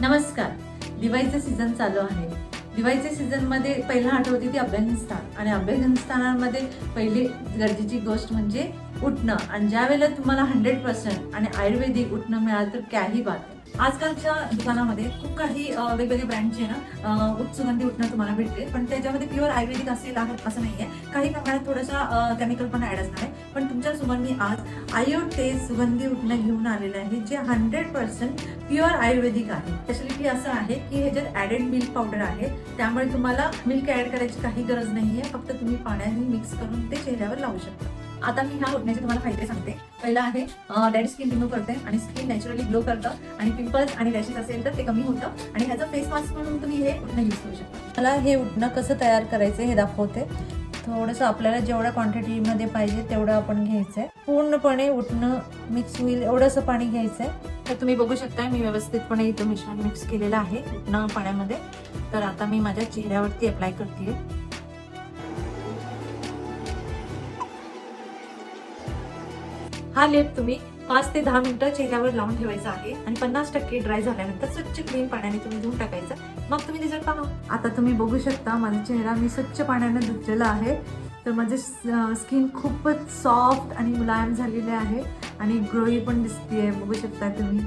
नमस्कार. दिवाळीचं सीझन चालू आहे. दिवाळीच्या सीझनमध्ये पहिला आठवते ती अभ्यंगस्थान आणि अभ्यंगस्थानामध्ये पहिली गरजेची गोष्ट म्हणजे उठणं. आणि ज्या वेळेला तुम्हाला हंड्रेड पर्सेंट आणि आयुर्वेदिक उठणं मिळालं तर काही बात. आजकालच्या दुकानामध्ये खूप काही वेगवेगळे ब्रँडचे ना उच्च सुगंधी उठणं तुम्हाला भेटते. पण त्याच्यामध्ये प्युअर आयुर्वेदिक असेल आहे असं नाही आहे काही प्रमाणात थोडंसं केमिकल पण ॲड असणार आहे. पण तुमच्यासमोर मी आज आयो टेस्ट सुगंधी उठणं घेऊन आलेलं आहे जे हंड्रेड पर्सेंट प्युअर आयुर्वेदिक आहे. स्पेशलिटी असं आहे की ह्याच्यात ॲडेड मिल्क पावडर आहे त्यामुळे तुम्हाला मिल्क ॲड करायची काही गरज नाही आहे फक्त तुम्ही पाण्याने मिक्स करून ते चेहऱ्यावर लावू शकता. आता मी ह्या उठण्याचे तुम्हाला फायदे सांगते. पहिला आहे डेड स्किन रिमूव्ह करते आणि स्किन नॅचरली ग्लो करतं आणि पिंपल्स आणि रॅशेस असेल तर ते कमी होतं आणि ह्याचं फेस मास्क म्हणून तुम्ही हे उठणं यूज करू शकता. मला हे उठणं कसं तयार करायचं हे दाखवते. थोडंसं आपल्याला जेवढ्या क्वांटिटीमध्ये पाहिजे तेवढं आपण घ्यायचं आहे पूर्णपणे उठणं मिक्स होईल एवढंसं पाणी घ्यायचं आहे तर तुम्ही बघू शकता मी व्यवस्थितपणे इथं मिश्रण मिक्स केलेलं आहे उठणं पाण्यामध्ये. तर आता मी माझ्या चेहऱ्यावरती अप्लाय करते हा लेप तुम्ही पाच ते दहा मिनिटं चेहऱ्यावर लावून ठेवायचा आहे आणि पन्नास टक्के ड्राय झाल्यानंतर स्वच्छ क्लीन पाण्याने तुम्ही धुवून टाकायचं. मग तुम्ही रिझल्ट पहा. आता तुम्ही बघू शकता माझा चेहरा मी स्वच्छ पाण्याने धुतलेला आहे. तर माझे स्किन खूपच सॉफ्ट आणि मुलायम झालेले आहे आणि ग्रोई पण दिसते बघू शकता तुम्ही.